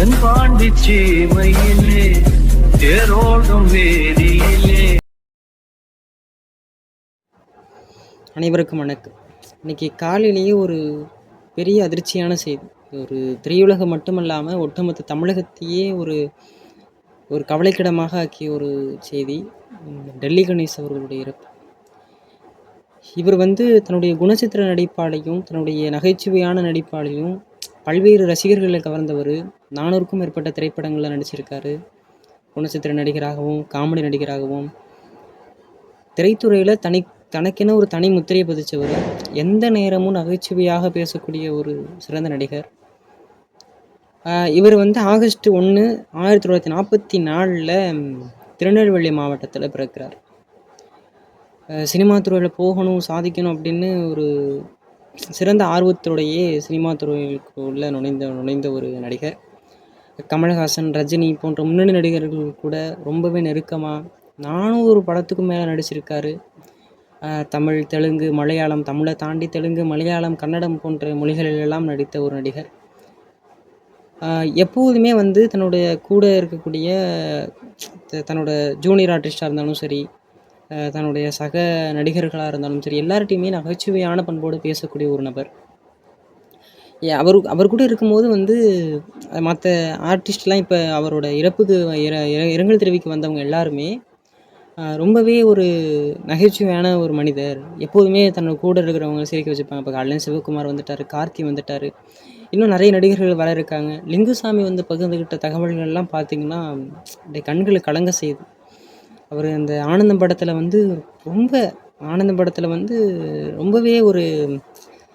பாண்டிச்சேமையிலே தேரோடும் வேதியிலே. அனைவருக்கும் வணக்கம். இன்னைக்கு காலையிலேயே ஒரு பெரிய அதிர்ச்சியான செய்தி. ஒரு திரையுலகம் மட்டுமல்லாமல் ஒட்டுமொத்த தமிழகத்தையே ஒரு ஒரு கவலைக்கிடமாக ஆக்கிய ஒரு செய்தி டெல்லி கணேஷ் அவர்களுடைய இறப்பு. இவர் வந்து தன்னுடைய குணச்சித்திர நடிப்பாலையும் தன்னுடைய நகைச்சுவையான நடிப்பாலையும் பல்வேறு ரசிகர்களை கவர்ந்தவர் நானூறுக்கும் மேற்பட்ட திரைப்படங்களில் நடிச்சிருக்காரு. குணச்சித்திர நடிகராகவும் காமெடி நடிகராகவும். திரைத்துறையில் தனி தனக்கென ஒரு தனி முத்திரையை பதிச்சவர். எந்த நேரமும் நகைச்சுவையாக பேசக்கூடிய ஒரு சிறந்த நடிகர். இவர் வந்து ஆகஸ்ட் ஒன்று ஆயிரத்தி தொள்ளாயிரத்தி நாற்பத்தி நாலில் திருநெல்வேலி மாவட்டத்தில் பிறக்கிறார். சினிமா துறையில் போகணும் சாதிக்கணும் அப்படின்னு ஒரு சிறந்த ஆர்வத்தோடையே சினிமா துறைக்குள்ள நுழைந்த நுழைந்த ஒரு நடிகர். கமல்ஹாசன் ரஜினி போன்ற முன்னணி நடிகர்கள் கூட ரொம்பவே நெருக்கமாக நானூறு படத்துக்கும் மேலே நடிச்சிருக்காரு. தமிழ் தெலுங்கு மலையாளம் தமிழை தாண்டி தெலுங்கு மலையாளம் கன்னடம் போன்ற மொழிகளிலெல்லாம் நடித்த ஒரு நடிகர். எப்போதுமே வந்து தன்னுடைய கூட இருக்கக்கூடிய தன்னோட ஜூனியர் ஆர்டிஸ்டாக இருந்தாலும் சரி தன்னுடைய சக நடிகர்களாக இருந்தாலும் சரி எல்லார்ட்டையுமே நகைச்சுவையான பண்போடு பேசக்கூடிய ஒரு நபர். அவர் அவர் கூட இருக்கும்போது வந்து மற்ற ஆர்டிஸ்ட்லாம் இப்போ அவரோட இறப்புக்கு இர- இரங்கல் தெரிவிக்க வந்தவங்க எல்லாருமே ரொம்பவே ஒரு நகைச்சுவையான ஒரு மனிதர். எப்போதுமே தன்னோட கூட இருக்கிறவங்க சிரிக்க வச்சுப்பாங்க. இப்போ காலையில் சிவகுமார் வந்துட்டார் கார்த்தி வந்துட்டார். இன்னும் நிறைய நடிகர்கள் வர இருக்காங்க லிங்குசாமி வந்து பகிர்ந்துக்கிட்ட தகவல்கள்லாம் பார்த்தீங்கன்னா கண்களை கலங்க செய்யுது. அவர் அந்த ஆனந்தம் படத்தில் வந்து ரொம்ப ஆனந்தம் படத்தில் வந்து ரொம்பவே ஒரு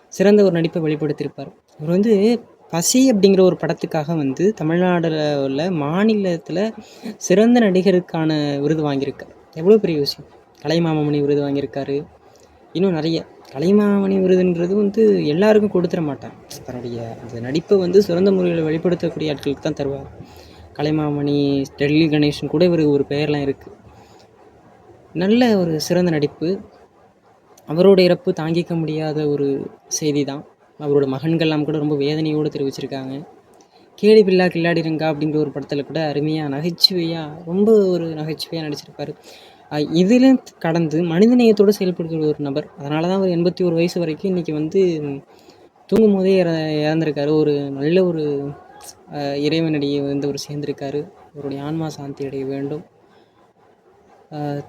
சிறந்த ஒரு நடிப்பை வெளிப்படுத்தியிருப்பார். அவர் வந்து பசி அப்படிங்கிற ஒரு படத்துக்காக வந்து தமிழ்நாடில் உள்ள மாநிலத்தில் சிறந்த நடிகருக்கான விருது வாங்கியிருக்கார். எவ்வளோ பெரிய விஷயம். கலைமாமணி விருது வாங்கியிருக்காரு. இன்னும் நிறைய. கலைமாமணி விருதுன்றது வந்து எல்லாருக்கும் கொடுத்துட மாட்டாங்க. தன்னுடைய அந்த நடிப்பை வந்து சிறந்த முறையில் வெளிப்படுத்தக்கூடிய ஆட்களுக்கு தான் தருவார். கலைமாமணி டெல்லி கணேசன் கூட இவர் ஒரு பெயர்லாம் இருக்குது நல்ல ஒரு சிறந்த நடிப்பு. அவரோட இறப்பு தாங்கிக்க முடியாத ஒரு செய்தி தான் அவரோட மகன்கள்லாம் கூட ரொம்ப வேதனையோடு தெரிவிச்சிருக்காங்க. கேடி பில்லா கில்லாடி ரங்கா அப்படிங்கிற ஒரு படத்தில் கூட அருமையாக நகைச்சுவையாக ரொம்ப ஒரு நகைச்சுவையாக நடிச்சிருப்பார். இதில் கடந்து மனிதநேயத்தோடு செயல்படுத்துகிற ஒரு நபர். அதனால தான் அவர் எண்பத்தி ஒரு வயசு வரைக்கும் இன்றைக்கி வந்து தூங்கும் போதே இற இறந்துருக்காரு. ஒரு நல்ல ஒரு இறைவனடியை வந்து அவர் சேர்ந்திருக்காரு. அவருடைய ஆன்மா சாந்தி அடைய வேண்டும்.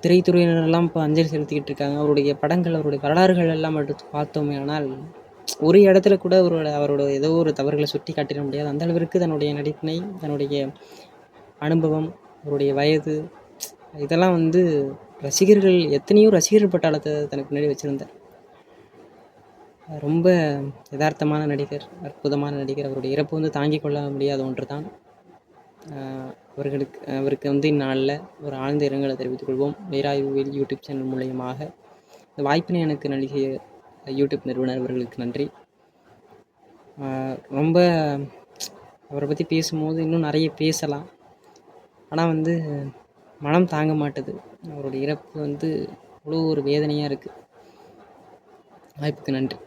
திரைத்துறையினரெல்லாம் இப்போ அஞ்சலி செலுத்திக்கிட்டு இருக்காங்க. அவருடைய படங்கள் அவருடைய வரலாறுகள் எல்லாம் எடுத்து பார்த்தோமே ஆனால் ஒரு இடத்துல கூட அவரோட அவரோட ஏதோ ஒரு தவறுகளை சுட்டி காட்டிட முடியாது. அந்த அளவிற்கு தன்னுடைய நடிப்பினை தன்னுடைய அனுபவம் அவருடைய வயது இதெல்லாம் வந்து ரசிகர்கள் எத்தனையோ ரசிகர்கள் பட்டாளத்தை தனக்கு முன்னாடி வச்சுருந்தார். ரொம்ப யதார்த்தமான நடிகர் அற்புதமான நடிகர். அவருடைய இறப்பு வந்து தாங்கிக் கொள்ள முடியாத ஒன்று தான் அவர்களுக்கு அவருக்கு வந்து இந்நாளில் ஒரு ஆழ்ந்த இரங்கலை தெரிவித்துக் கொள்வோம். வேராய்வுவில் யூடியூப் சேனல் மூலியமாக இந்த வாய்ப்பினை எனக்கு நல்கிய யூடியூப் நிறுவனர் அவர்களுக்கு நன்றி. ரொம்ப அவரை பற்றி பேசும்போது இன்னும் நிறைய பேசலாம். ஆனால் வந்து மனம் தாங்க மாட்டுது. அவரோட இறப்பு வந்து அவ்வளோ ஒரு வேதனையாக இருக்குது வாய்ப்புக்கு நன்றி.